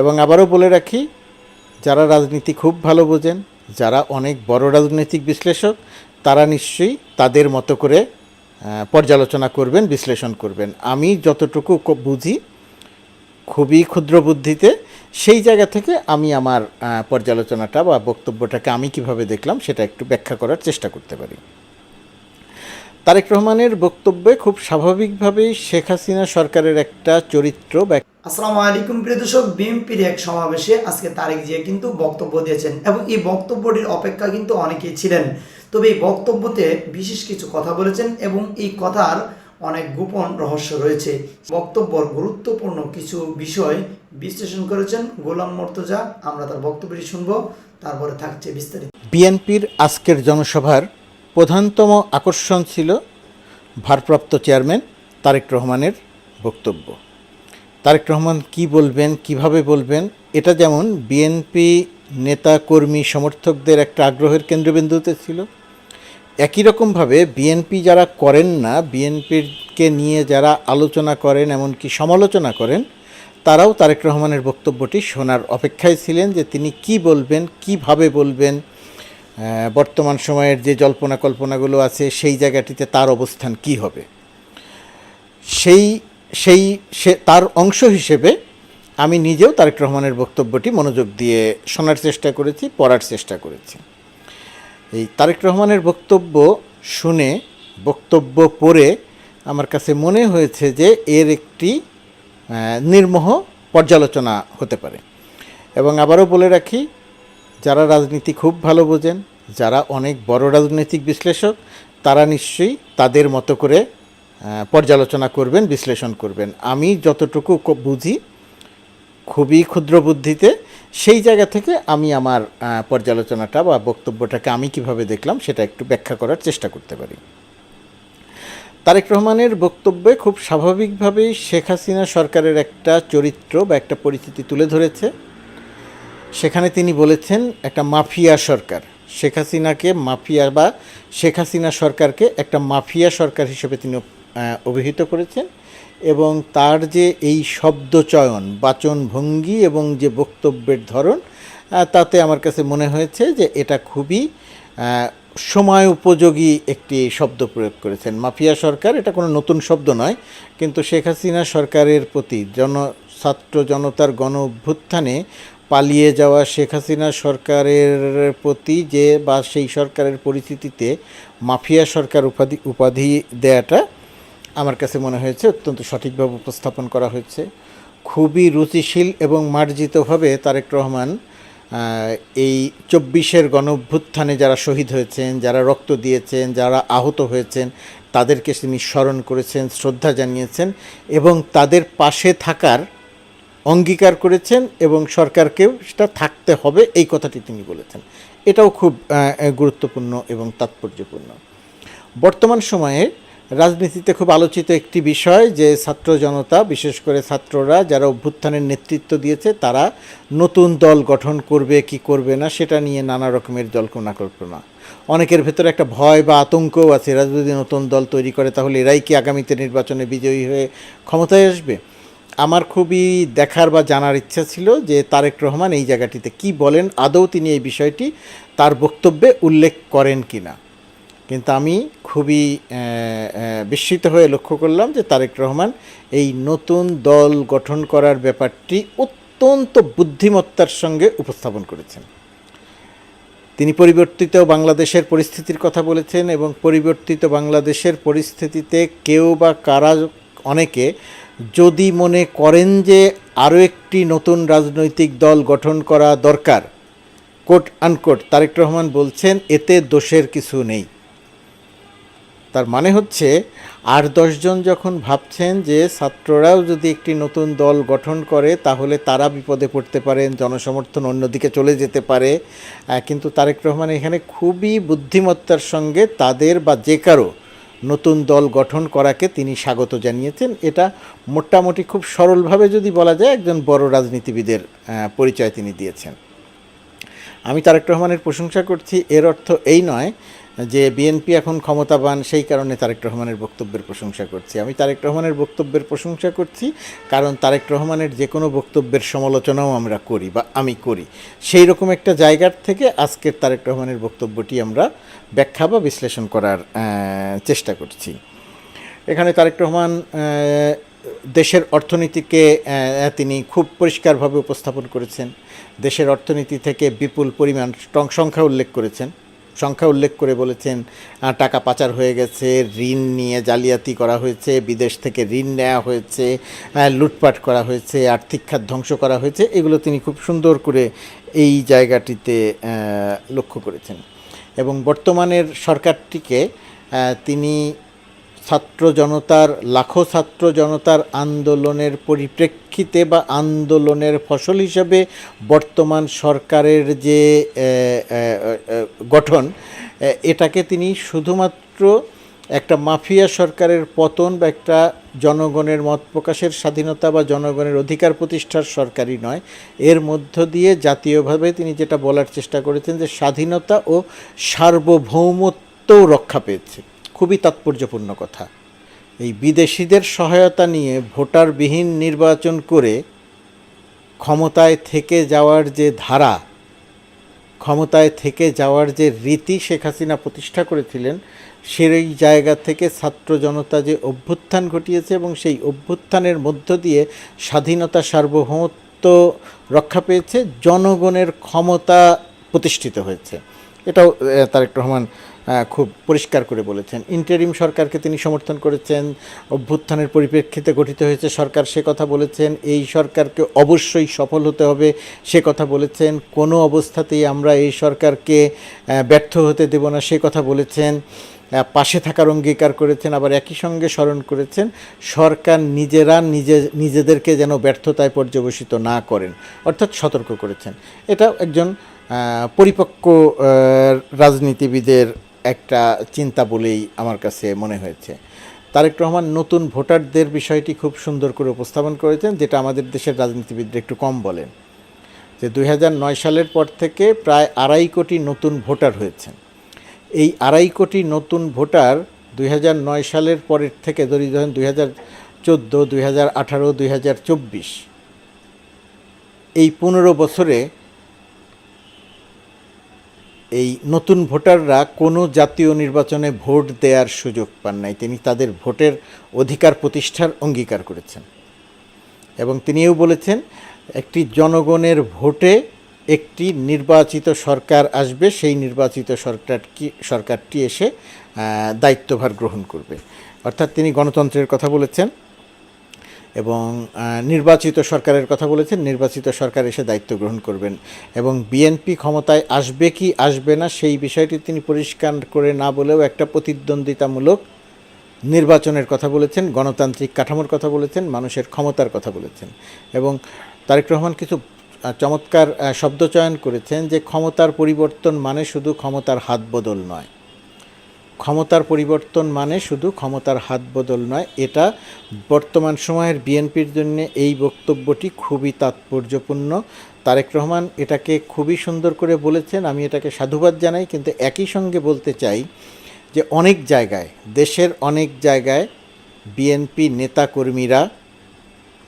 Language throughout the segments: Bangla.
এবং আবারও বলে রাখি, যারা রাজনীতি খুব ভালো বোঝেন, যারা অনেক বড় রাজনৈতিক বিশ্লেষক, তারা নিশ্চয়ই তাদের মতো করে পর্যালোচনা করবেন, বিশ্লেষণ করবেন। আমি যতটুকু বুঝি, খুবই ক্ষুদ্র বুদ্ধিতে, সেই জায়গা থেকে আমি আমার পর্যালোচনাটা বা বক্তব্যটাকে আমি কীভাবে দেখলাম, সেটা একটু ব্যাখ্যা করার চেষ্টা করতে পারি। তারেক রহমানের বক্তব্যে খুব স্বাভাবিকভাবেই শেখ হাসিনা সরকারের একটা চরিত্র আসসালামু আলাইকুম প্রিয় দর্শক বিএনপির এক সমাবেশে আজকে তারেক জিয়া কিন্তু বক্তব্য দিয়েছেন এবং এই বক্তব্যটির অপেক্ষা কিন্তু অনেকেই ছিলেন। তবে এই বক্তব্যতে বিশেষ কিছু কথা বলেছেন এবং এই কথার অনেক গোপন রহস্য রয়েছে। বক্তব্যর গুরুত্বপূর্ণ কিছু বিষয় বিশ্লেষণ করেছেন গোলাম মর্তজা। আমরা তার বক্তব্যটি শুনব তারপরে থাকছে বিস্তারিত। বিএনপির আজকের জনসভার প্রধানতম আকর্ষণ ছিল ভারপ্রাপ্ত চেয়ারম্যান তারেক রহমানের বক্তব্য। তারেক রহমান কি বলবেন, কীভাবে বলবেন, এটা যেমন বিএনপি নেতা, কর্মী, সমর্থকদের একটা আগ্রহের কেন্দ্রবিন্দুতে ছিল। একই রকমভাবে বিএনপি যারা করেন না বিএনপিকে নিয়ে যারা আলোচনা করেন, এমনকি সমালোচনা করেন, তারাও তারেক রহমানের বক্তব্যটি শোনার অপেক্ষায় ছিলেন যে তিনি কি বলবেন, কীভাবে বলবেন বর্তমান সময়ের যে জল্পনা কল্পনাগুলো আছে, সেই জায়গাটিতে তার অবস্থান কি হবে? সেই সেই, সে, তার অংশ হিসেবে আমি নিজেও তারেক রহমানের বক্তব্যটি মনোযোগ দিয়ে শোনার চেষ্টা করেছি, পড়ার চেষ্টা করেছি। এই তারেক রহমানের বক্তব্য শুনে, বক্তব্য পড়ে আমার কাছে মনে হয়েছে যে এর একটি নির্মোহ পর্যালোচনা হতে পারে। এবং আবারও বলে রাখি যারা রাজনীতি খুব ভালো বোঝেন, যারা অনেক বড় রাজনৈতিক বিশ্লেষক, তারা নিশ্চয়ই তাদের মতো করে পর্যালোচনা করবেন, বিশ্লেষণ করবেন। আমি যতটুকু বুঝি, খুবই ক্ষুদ্র বুদ্ধিতে, সেই জায়গা থেকে আমি আমার পর্যালোচনাটা বা বক্তব্যটাকে আমি কীভাবে দেখলাম সেটা একটু ব্যাখ্যা করার চেষ্টা করতে পারি। তারেক রহমানের বক্তব্যে খুব স্বাভাবিকভাবেই শেখ হাসিনা সরকারের একটা চরিত্র বা একটা পরিস্থিতি তুলে ধরেছে। সেখানে তিনি বলেছেন, একটা মাফিয়া সরকার। শেখ হাসিনাকে মাফিয়া বা শেখ হাসিনা সরকারকে একটা মাফিয়া সরকার হিসেবে তিনি অভিহিত করেছেন এবং তার যে এই শব্দচয়ন বাচন ভঙ্গি এবং যে বক্তব্যের ধরন তাতে আমার কাছে মনে হয়েছে যে এটা খুবই সময় উপযোগী একটি শব্দ প্রয়োগ করেছেন। মাফিয়া সরকার এটা কোনো নতুন শব্দ নয়, কিন্তু শেখ হাসিনা সরকারের প্রতি জন, ছাত্র জনতার গণ অভ্যুত্থানে পালিয়ে যাওয়া শেখ হাসিনা সরকারের প্রতি যে বা সেই সরকারের পরিস্থিতিতে মাফিয়া সরকার উপাধি উপাধি দেয়াটা আমার কাছে মনে হয়েছে অত্যন্ত সঠিকভাবে উপস্থাপন করা হয়েছে। খুবই রুচিশীল এবং মার্জিতভাবে তারেক রহমান এই চব্বিশের গণভ্যুত্থানে যারা শহীদ হয়েছেন, যারা রক্ত দিয়েছেন, যারা আহত হয়েছেন, তাদেরকে তিনি স্মরণ করেছেন, শ্রদ্ধা জানিয়েছেন এবং তাদের পাশে থাকার অঙ্গীকার করেছেন এবং সরকারকেও সেটা থাকতে হবে, এই কথাটি তিনি বলেছেন। এটাও খুব গুরুত্বপূর্ণ এবং তাৎপর্যপূর্ণ। বর্তমান সময়ে রাজনীতিতে খুব আলোচিত একটি বিষয় যে ছাত্র জনতা, বিশেষ করে ছাত্ররা যারা অভ্যুত্থানের নেতৃত্ব দিয়েছে, তারা নতুন দল গঠন করবে, কি করবে না, সেটা নিয়ে নানা রকমের জল্পনা কল্পনা অনেকের ভেতরে একটা ভয় বা আতঙ্কও আছে, এরা যদি নতুন দল তৈরি করে, তাহলে এরাই কি আগামীতে নির্বাচনে বিজয়ী হয়ে ক্ষমতায় আসবে? আমার খুবই দেখার বা জানার ইচ্ছা ছিল যে তারেক রহমান এই জায়গাটিতে কি বলেন, আদৌ তিনি এই বিষয়টি তার বক্তব্যে উল্লেখ করেন কি না কিন্তু আমি খুবই বিস্মিত হয়ে লক্ষ্য করলাম যে তারেক রহমান এই নতুন দল গঠন করার ব্যাপারটি অত্যন্ত বুদ্ধিমত্তার সঙ্গে উপস্থাপন করেছেন। তিনি পরিবর্তিত বাংলাদেশের পরিস্থিতির কথা বলেছেন এবং পরিবর্তিত বাংলাদেশের পরিস্থিতিতে কেউ বা কারা অনেকে যদি মনে করেন যে আরও একটি নতুন রাজনৈতিক দল গঠন করা দরকার কোট আনকোট তারেক রহমান বলছেন, এতে দোষের কিছু নেই। তার মানে হচ্ছে, আট দশজন যখন ভাবছেন যে ছাত্ররাও যদি একটি নতুন দল গঠন করে, তাহলে তারা বিপদে পড়তে পারেন জনসমর্থন অন্যদিকে চলে যেতে পারে। কিন্তু তারেক রহমান এখানে খুবই বুদ্ধিমত্তার সঙ্গে তাদের বা যে কারও নতুন দল গঠন করাকে তিনি স্বাগত জানিয়েছেন। এটা মোটামুটি খুব সরলভাবে যদি বলা যায়, একজন বড় রাজনীতিবিদের পরিচয় তিনি দিয়েছেন। আমি তারেক রহমানের প্রশংসা করছি। এর অর্থ এই নয় যে বিএনপি এখন ক্ষমতাবান, সেই কারণে তারেক রহমানের বক্তব্যের প্রশংসা করছি। আমি তারেক রহমানের বক্তব্যের প্রশংসা করছি কারণ তারেক রহমানের যে কোনো বক্তব্যের সমালোচনাও আমরা করি বা আমি করি। সেই রকম একটা জায়গার থেকে আজকের তারেক রহমানের বক্তব্যটি আমরা ব্যাখ্যা বা বিশ্লেষণ করার চেষ্টা করছি। এখানে তারেক রহমান দেশের অর্থনীতিকে তিনি খুব পরিষ্কারভাবে উপস্থাপন করেছেন। দেশের অর্থনীতি থেকে বিপুল পরিমাণ সংখ্যা উল্লেখ করেছেন। সংখ্যা উল্লেখ করে বলেছেন টাকা পাচার হয়ে গেছে, ঋণ নিয়ে জালিয়াতি করা হয়েছে, বিদেশ থেকে ঋণ নেওয়া হয়েছে লুটপাট করা হয়েছে, আর্থিক খাত ধ্বংস করা হয়েছে। এগুলো তিনি খুব সুন্দর করে এই জায়গাটিতে লক্ষ্য করেছেন। এবং বর্তমানের সরকারটিকে তিনি ছাত্র জনতার, লাখো ছাত্র জনতার আন্দোলনের পরিপ্রেক্ষিতে বা আন্দোলনের ফসল হিসেবে বর্তমান সরকারের যে গঠন এটাকে তিনি শুধুমাত্র একটা মাফিয়া সরকারের পতন বা একটা জনগণের মত প্রকাশের স্বাধীনতা বা জনগণের অধিকার প্রতিষ্ঠার সরকারই নয়। এর মধ্য দিয়ে জাতীয়ভাবে তিনি যেটা বলার চেষ্টা করেছেন যে স্বাধীনতা ও সার্বভৌমত্বও রক্ষা পেয়েছে। খুবই তাৎপর্যপূর্ণ কথা। এই বিদেশিদের সহায়তা নিয়ে ভোটারবিহীন নির্বাচন করে ক্ষমতায় থেকে যাওয়ার যে ধারা, ক্ষমতায় থেকে যাওয়ার যে রীতি শেখ হাসিনা প্রতিষ্ঠা করেছিলেন, সেই জায়গা থেকে ছাত্র জনতা যে অভ্যুত্থান ঘটিয়েছে এবং সেই অভ্যুত্থানের মধ্য দিয়ে স্বাধীনতা সার্বভৌমত্ব রক্ষা পেয়েছে, জনগণের ক্ষমতা প্রতিষ্ঠিত হয়েছে। এটাও তারেক রহমান খুব পরিষ্কার করে বলেছেন। ইন্টারিম সরকারকে তিনি সমর্থন করেছেন, অভ্যুত্থানের পরিপ্রেক্ষিতে গঠিত হয়েছে সরকার সে কথা বলেছেন, এই সরকারকে অবশ্যই সফল হতে হবে সে কথা বলেছেন, কোনো অবস্থাতেই আমরা এই সরকারকে ব্যর্থ হতে দেব না সে কথা বলেছেন পাশে থাকার অঙ্গীকার করেছেন, আবার একই সঙ্গে স্মরণ করেছেন, সরকার নিজেরা নিজে, নিজেদেরকে যেন ব্যর্থতায় পর্যবসিত না করেন, অর্থাৎ সতর্ক করেছেন। এটা একজন পরিপক্ক রাজনীতিবিদের একটা চিন্তা বলেই আমার কাছে মনে হয়েছে। তারেক রহমান নতুন ভোটারদের বিষয়টি খুব সুন্দর করে উপস্থাপন করেছেন, যেটা আমাদের দেশের রাজনীতিবিদরা একটু কম বলেন। যে দুই হাজার নয় সালের পর থেকে প্রায় আড়াই কোটি নতুন ভোটার হয়েছেন। এই আড়াই কোটি নতুন ভোটার দুই হাজার নয় সালের পরের থেকে ধরি ধরেন দুই হাজার চোদ্দ, দুই হাজার আঠারো, দুই হাজার চব্বিশ, এই পনেরো বছরে এই নতুন ভোটাররা কোনো জাতীয় নির্বাচনে ভোট দেওয়ার সুযোগ পান নাই। তিনি তাদের ভোটের অধিকার প্রতিষ্ঠার অঙ্গীকার করেছেন। এবং তিনিও বলেছেন, একটি জনগণের ভোটে একটি নির্বাচিত সরকার আসবে, সেই নির্বাচিত সরকারটি সরকারটি এসে দায়িত্বভার গ্রহণ করবে। অর্থাৎ তিনি গণতন্ত্রের কথা বলেছেন। এবং নির্বাচিত সরকারের কথা বলেছেন, নির্বাচিত সরকার এসে দায়িত্ব গ্রহণ করবেন। এবং বিএনপি ক্ষমতায় আসবে কি আসবে না সেই বিষয়টি তিনি পরিষ্কার করে না বলেও একটা প্রতিদ্বন্দ্বিতামূলক নির্বাচনের কথা বলেছেন, গণতান্ত্রিক কাঠামোর কথা বলেছেন, মানুষের ক্ষমতার কথা বলেছেন। এবং তারেক রহমান কিছু চমৎকার শব্দচয়ন করেছেন যে ক্ষমতার পরিবর্তন মানে শুধু ক্ষমতার হাত বদল নয়। ক্ষমতার পরিবর্তন মানে শুধু ক্ষমতার হাত বদল নয়, এটা বর্তমান সময়ের বিএনপির জন্য এই বক্তব্যটি খুবই তাৎপর্যপূর্ণ। তারেক রহমান এটাকে খুবই সুন্দর করে বলেছেন, আমি এটাকে সাধুবাদ জানাই, কিন্তু একই সঙ্গে বলতে চাই যে অনেক জায়গায়, দেশের অনেক জায়গায় বিএনপি নেতাকর্মীরা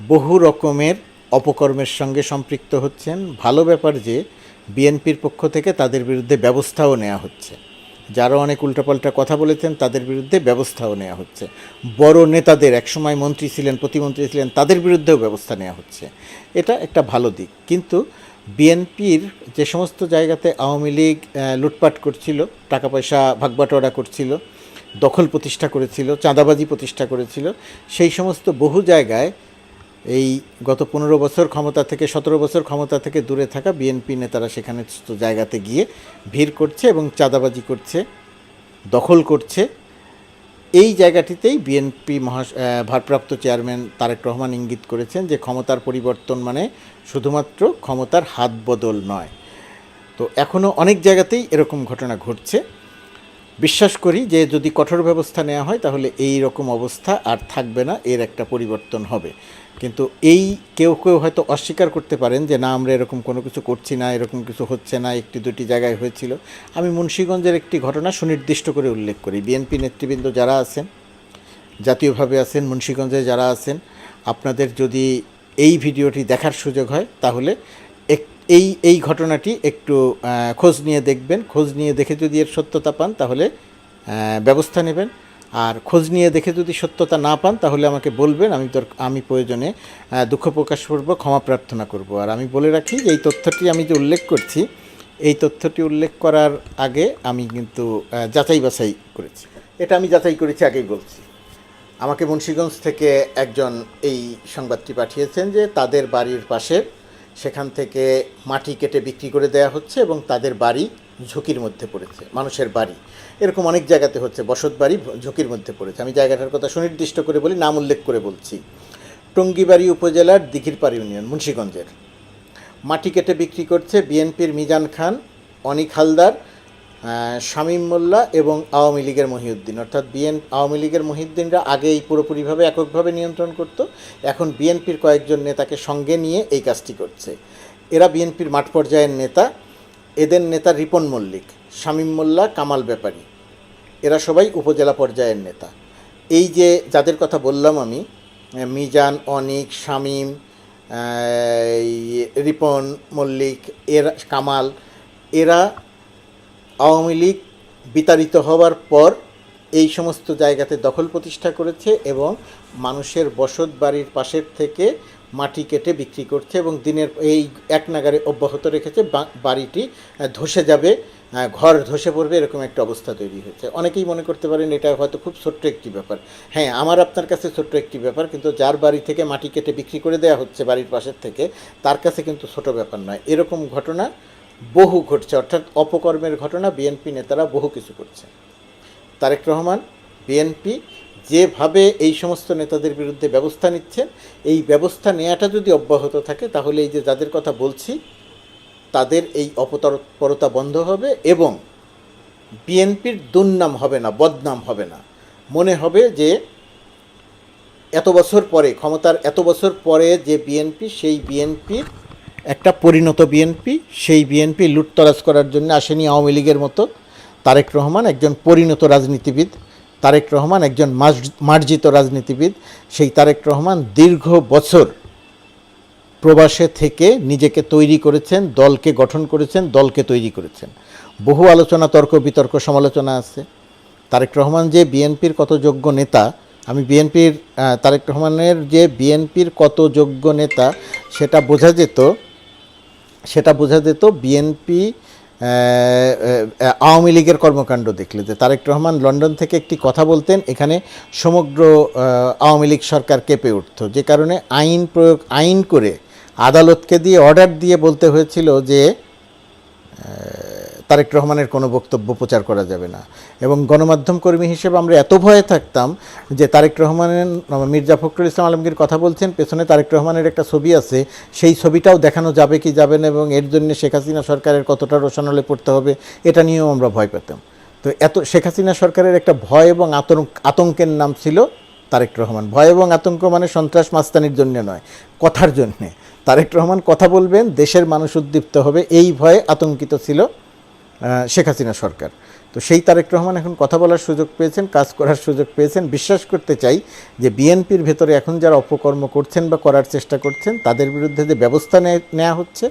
বহু রকমের অপকর্মের সঙ্গে সম্পৃক্ত হচ্ছেন। ভালো ব্যাপার যে, বিএনপির পক্ষ থেকে তাদের বিরুদ্ধে ব্যবস্থাও নেওয়া হচ্ছে। যারা অনেক উল্টাপাল্টা কথা বলেছেন, তাদের বিরুদ্ধে ব্যবস্থাও নেওয়া হচ্ছে। বড় নেতাদের, একসময় মন্ত্রী ছিলেন, প্রতিমন্ত্রী ছিলেন, তাদের বিরুদ্ধেও ব্যবস্থা নেওয়া হচ্ছে। এটা একটা ভালো দিক। কিন্তু বিএনপির যে সমস্ত জায়গাতে আওয়ামী লীগ লুটপাট করছিল টাকা পয়সা ভাগবাটোয়ারা করছিল, দখল প্রতিষ্ঠা করেছিল, চাঁদাবাজি প্রতিষ্ঠা করেছিল, সেই সমস্ত বহু জায়গায় এই গত পনেরো বছর ক্ষমতা থেকে, সতেরো বছর ক্ষমতা থেকে দূরে থাকা বিএনপি নেতারা সেখানে জায়গাতে গিয়ে ভিড় করছে এবং চাঁদাবাজি করছে, দখল করছে। এই জায়গাটিতেই বিএনপি মহা ভারপ্রাপ্ত চেয়ারম্যান তারেক রহমান ইঙ্গিত করেছেন যে ক্ষমতার পরিবর্তন মানে শুধুমাত্র ক্ষমতার হাত বদল নয়। তো এখনও অনেক জায়গাতেই এরকম ঘটনা ঘটছে। বিশ্বাস করি যে যদি কঠোর ব্যবস্থা নেওয়া হয়, তাহলে এই রকম অবস্থা আর থাকবে না, এর একটা পরিবর্তন হবে। কিন্তু এই কেউ কেউ হয়তো অস্বীকার করতে পারেন যে, না, আমরা এরকম কোনো কিছু করছি না, এরকম কিছু হচ্ছে না, একটি দুটি জায়গায় হয়েছিল। আমি মুন্সীগঞ্জের একটি ঘটনা সুনির্দিষ্ট করে উল্লেখ করি। বিএনপি নেতৃবৃন্দ যারা আছেন, জাতীয়ভাবে আছেন, মুন্সীগঞ্জে যারা আছেন, আপনাদের যদি এই ভিডিওটি দেখার সুযোগ হয়, তাহলে এই এই ঘটনাটি একটু খোঁজ নিয়ে দেখবেন। খোঁজ নিয়ে দেখে যদি এর সত্যতা পান, তাহলে ব্যবস্থা নেবেন। আর খোঁজ নিয়ে দেখে যদি সত্যতা না পান, তাহলে আমাকে বলবেন। আমি দর আমি প্রয়োজনে দুঃখ প্রকাশ করব, ক্ষমা প্রার্থনা করব। আর আমি বলে রাখি এই তথ্যটি আমি যে উল্লেখ করছি, এই তথ্যটি উল্লেখ করার আগে আমি কিন্তু যাচাই বাছাই করেছি। এটা আমি যাচাই করেছি, আগেই বলছি। আমাকে মুন্সীগঞ্জ থেকে একজন এই সংবাদটি পাঠিয়েছেন যে, তাদের বাড়ির পাশে সেখান থেকে মাটি কেটে বিক্রি করে দেওয়া হচ্ছে এবং তাদের বাড়ি ঝুঁকির মধ্যে পড়েছে, মানুষের বাড়ি। এরকম অনেক জায়গাতে হচ্ছে, বসত বাড়ি ঝুঁকির মধ্যে পড়েছে। আমি জায়গাটার কথা সুনির্দিষ্ট করে বলি, নাম উল্লেখ করে বলছি। টঙ্গিবাড়ি উপজেলার দিঘিরপাড় ইউনিয়ন, মুন্সীগঞ্জের। মাটি কেটে বিক্রি করছে বিএনপির মিজান খান, অনিক হালদার শামীম মোল্লা এবং আওয়ামী লীগের মহিউদ্দিন। অর্থাৎ বিএন আওয়ামী লীগের মহিউদ্দিনরা আগেই পুরোপুরিভাবে এককভাবে নিয়ন্ত্রণ করত। এখন বিএনপির কয়েকজন নেতাকে সঙ্গে নিয়ে এই কাজটি করছে। এরা বিএনপির মাঠ পর্যায়ের নেতা। এদের নেতা রিপন মল্লিক, শামীম মোল্লা, কামাল ব্যাপারী। এরা সবাই উপজেলা পর্যায়ের নেতা। এই যে যাদের কথা বললাম আমি মিজান, অনিক, শামীম রিপন মল্লিক, এরা কামাল, এরা আওয়ামী লীগ বিতাড়িত হওয়ার পর এই সমস্ত জায়গাতে দখল প্রতিষ্ঠা করেছে এবং মানুষের বসত বাড়ির পাশের থেকে মাটি কেটে বিক্রি করছে এবং দিনের এই এক নাগারে অব্যাহত রেখেছে বাড়িটি ধসে যাবে ঘর ধসে পড়বে এরকম একটা অবস্থা তৈরি হয়েছে। অনেকেই মনে করতে পারেন এটা হয়তো খুব ছোট্ট একটি ব্যাপার। হ্যাঁ আমার আপনার কাছে ছোট্ট একটি ব্যাপার, কিন্তু যার বাড়ি থেকে মাটি কেটে বিক্রি করে দেওয়া হচ্ছে বাড়ির পাশের থেকে, তার কাছে কিন্তু ছোট ব্যাপার নয়। এরকম ঘটনা বহু ঘটছে, অর্থাৎ অপকর্মের ঘটনা বিএনপি নেতারা বহু কিছু করছে। তারেক রহমান বিএনপি যেভাবে এই সমস্ত নেতাদের বিরুদ্ধে ব্যবস্থা নিচ্ছেন, এই ব্যবস্থা নেওয়াটা যদি অব্যাহত থাকে, তাহলে এই যে যাদের কথা বলছি, তাদের এই অপতৎপরতা বন্ধ হবে এবং বিএনপির দুর্নাম হবে না, বদনাম হবে না। মনে হবে যে এত বছর পরে, ক্ষমতার এত বছর পরে যে বিএনপি সেই বিএনপির একটা পরিণত বিএনপি সেই বিএনপি লুটতরাজ করার জন্য আসেনি আওয়ামী লীগের মতো। তারেক রহমান একজন পরিণত রাজনীতিবিদ, তারেক রহমান একজন মার্জ- মার্জিত রাজনীতিবিদ, সেই তারেক রহমান দীর্ঘ বছর প্রবাসে থেকে নিজেকে তৈরি করেছেন, দলকে গঠন করেছেন, দলকে তৈরি করেছেন। বহু আলোচনা, তর্ক, বিতর্ক, সমালোচনা আছে। তারেক রহমান যে বিএনপির কত যোগ্য নেতা, আমি বিএনপির তারেক রহমানের যে বিএনপির কত যোগ্য নেতা, সেটা বোঝা যেত সেটা বোঝা যেত বিএনপি আওয়ামী লীগের কর্মকাণ্ড দেখলে। যে তারেক রহমান লন্ডন থেকে একটি কথা বলতেন, এখানে সমগ্র আওয়ামী লীগ সরকার কেঁপে উঠত। যে কারণে আইন প্রয়োগ, আইন করে আদালতকে দিয়ে অর্ডার দিয়ে বলতে হয়েছিল যে তারেক রহমানের কোনো বক্তব্য প্রচার করা যাবে না। এবং গণমাধ্যম কর্মী হিসেবে আমরা এত ভয়ে থাকতাম যে তারেক রহমানের, মির্জা ফখরুল ইসলাম আলমগীর কথা বলছেন, পেছনে তারেক রহমানের একটা ছবি আছে, সেই ছবিটাও দেখানো যাবে কি যাবে না এবং এর জন্য শেখ হাসিনা সরকারের কতটা রোশানলে পড়তে হবে, এটা নিয়েও আমরা ভয় পেতাম। তো এত, শেখ হাসিনা সরকারের একটা ভয় এবং আতঙ্ক আতঙ্কের নাম ছিল তারেক রহমান। ভয় এবং আতঙ্ক মানে সন্ত্রাস মাস্তানির জন্য নয়, কথার জন্যে। তারেক রহমান কথা বলবেন, দেশের মানুষ উদ্দীপ্ত হবে, এই ভয়ে আতঙ্কিত ছিল শেখ হাসিনা সরকার। তো সেই তারেক রহমান এখন কথা বলার সুযোগ পেয়েছেন, কাজ করার সুযোগ পেয়েছেন। বিশ্বাস করতে চাই যে বিএনপির ভেতরে এখন যারা অপকর্ম করছেন বা করার চেষ্টা করছেন, তাদের বিরুদ্ধে যে ব্যবস্থা নেওয়া হচ্ছে,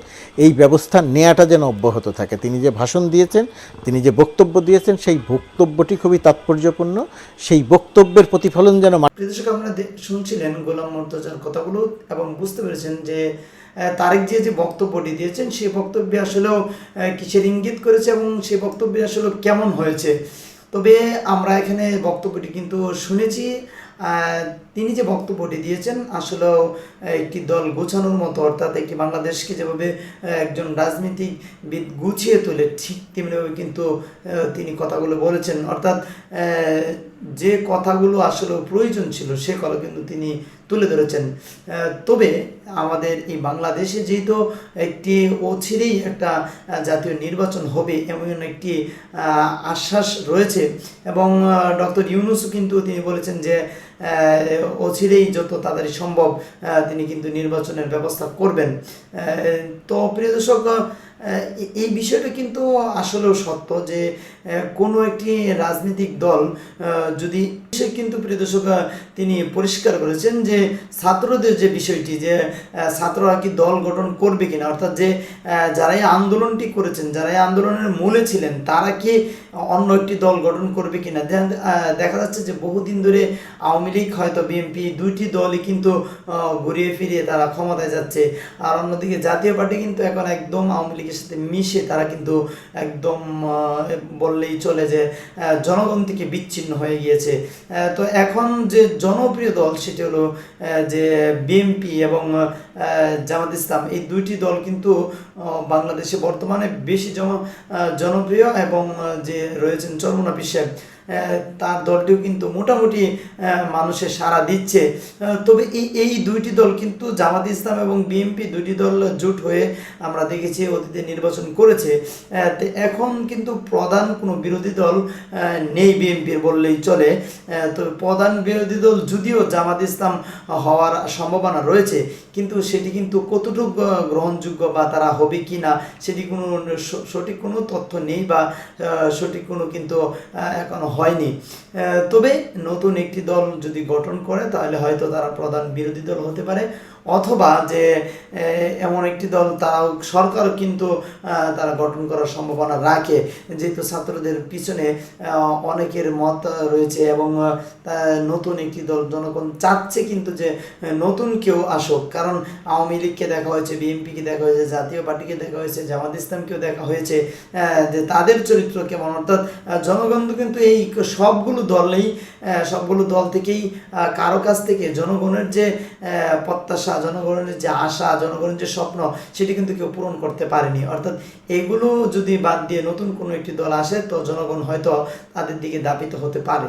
এই ব্যবস্থা নেওয়াটা যেন অব্যাহত থাকে। তিনি যে ভাষণ দিয়েছেন, তিনি যে বক্তব্য দিয়েছেন, সেই বক্তব্যটি খুবই তাৎপর্যপূর্ণ। সেই বক্তব্যের প্রতিফলন যেন আপনারা শুনছিলেন গোলাম মর্তজার কথাগুলো এবং বুঝতে পেরেছেন যে তারেক যে যে বক্তব্যটি দিয়েছেন সেই বক্তব্যে আসলেও কিসের ইঙ্গিত করেছে এবং সেই বক্তব্যে আসলে কেমন হয়েছে? তবে আমরা এখানে বক্তব্যটি কিন্তু শুনেছি। তিনি যে বক্তব্যটি দিয়েছেন আসলেও আহ, একটি দল গোছানোর মতো অর্থাৎ একটি বাংলাদেশকে যেভাবে একজন রাজনীতিবিদ গুছিয়ে তোলে ঠিক তেমনিভাবে কিন্তু তিনি কথাগুলো বলেছেন। অর্থাৎ যে কথাগুলো আসলে প্রয়োজন ছিল, সে কথা কিন্তু তিনি তুলে ধরেছেন। তবে আমাদের এই বাংলাদেশে যেহেতু একটি অচিরেই একটা জাতীয় নির্বাচন হবে এমন একটি আশ্বাস রয়েছে এবং ডক্টর ইউনুসও কিন্তু তিনি বলেছেন যে অচিরেই যত তাড়াতাড়ি সম্ভব তিনি কিন্তু নির্বাচনের ব্যবস্থা করবেন। তো প্রিয় দর্শক এই বিষয়টা কিন্তু আসলেও সত্য যে কোনো একটি রাজনৈতিক দল যদি সে কিন্তু প্রিয় দর্শক তিনি পরিষ্কার করেছেন যে ছাত্রদের যে বিষয়টি যে ছাত্ররা কি দল গঠন করবে কিনা অর্থাৎ যে আহ, যারা এই আন্দোলনটি করেছেন যারা এই আন্দোলনের মূলে ছিলেন তারা কি অন্য একটি দল গঠন করবে কিনা? দেখা যাচ্ছে যে বহুদিন ধরে আওয়ামী লীগ হয়তো বিএনপি দুইটি দলই কিন্তু ঘুরিয়ে ফিরিয়ে তারা ক্ষমতায় যাচ্ছে। আর অন্যদিকে জাতীয় পার্টি কিন্তু এখন একদম আওয়ামী লীগের সাথে মিশে তারা কিন্তু একদম বললেই চলে যে জনগণ থেকে বিচ্ছিন্ন হয়ে গিয়েছে। তো এখন যে জনপ্রিয় দল সেটি হলো যে বিএনপি এবং জামাত ইসলাম এই দুইটি দল কিন্তু বাংলাদেশে বর্তমানে বেশি জন জনপ্রিয় এবং যে রয়েছেন চরমনা আহ, তার দলটিও কিন্তু মোটামুটি মানুষের সাড়া দিচ্ছে। তবে এই এই দুইটি দল কিন্তু জামাত ইসলাম এবং বিএনপি দুইটি দল জোট হয়ে আমরা দেখেছি অতীতে নির্বাচন করেছে। এখন কিন্তু প্রধান কোনো বিরোধী দল নেই বিএনপির বললেই চলে। তো প্রধান বিরোধী দল যদিও জামাত ইসলাম হওয়ার সম্ভাবনা রয়েছে, কিন্তু সেটি কিন্তু কতটুকু গ্রহণযোগ্য বা তারা হবে কি না, সেটি কোনো সঠিক কোনো তথ্য নেই বা সঠিক কোনো কিন্তু এখনও হয়নি। তবে নতুন একটি দল যদি গঠন করে, তাহলে হয়তো তারা প্রধান বিরোধী দল হতে পারে। অথবা যে এমন একটি দল তারাও সরকারও কিন্তু তারা গঠন করার সম্ভাবনা রাখে। যেহেতু ছাত্রদের পিছনে অনেকের মত রয়েছে এবং নতুন একটি দল জনগণ চাচ্ছে কিন্তু যে নতুন কেউ আসুক। কারণ আওয়ামী লীগকে দেখা হয়েছে বিএনপিকে দেখা হয়েছে জাতীয় পার্টিকে দেখা হয়েছে জামাত ইসলামকেও দেখা হয়েছে যে তাদের চরিত্র কেমন। অর্থাৎ জনগণ কিন্তু এই সবগুলো দলেই সবগুলো দল থেকেই কারও কাছ থেকে জনগণের যে আহ, প্রত্যাশা জনগণের যে আশা, জনগণের যে স্বপ্ন, সেটি কিন্তু কেউ পূরণ করতে পারেনি। অর্থাৎ এগুলো যদি বাদ দিয়ে নতুন কোনো একটি দল আসে, তো জনগণ হয়তো তাদের দিকে দাবিত হতে পারে।